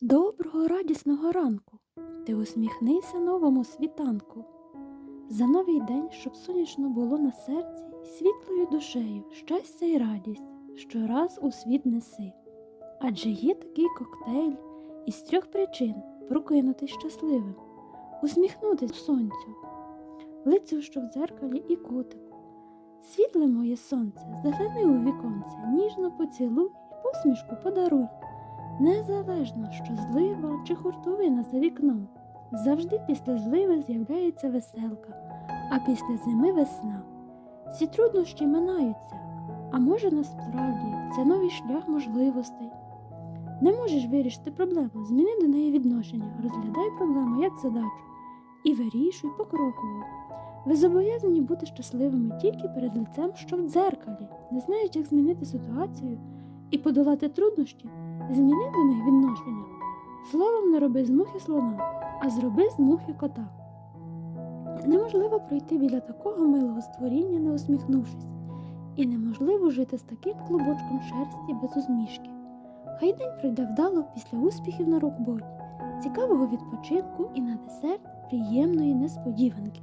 Доброго радісного ранку! Ти усміхнися новому світанку. За новий день, щоб сонячно було на серці, світлою душею, щастя й радість щораз у світ неси. Адже є такий коктейль із трьох причин прокинутись щасливим, усміхнутись сонцю, лицю, що в дзеркалі, і котику. Світле моє сонце, загляни у віконце, ніжно поцілуй посмішку подаруй. Незалежно, що злива чи хуртовина за вікном, завжди після зливи з'являється веселка, а після зими весна. Всі труднощі минаються, а може насправді це новий шлях можливостей. Не можеш вирішити проблему, зміни до неї відношення, розглядай проблему як задачу і вирішуй покроково. Ви зобов'язані бути щасливими тільки перед лицем, що в дзеркалі, не знаєш, як змінити ситуацію і подолати труднощі. Зміни до них відношення. Словом не роби з мухи слона, а зроби з мухи кота. Неможливо пройти біля такого милого створіння, не усміхнувшись, і неможливо жити з таким клубочком шерсті без усмішки. Хай день пройде вдало після успіхів на роботі, цікавого відпочинку і на десерт приємної несподіванки.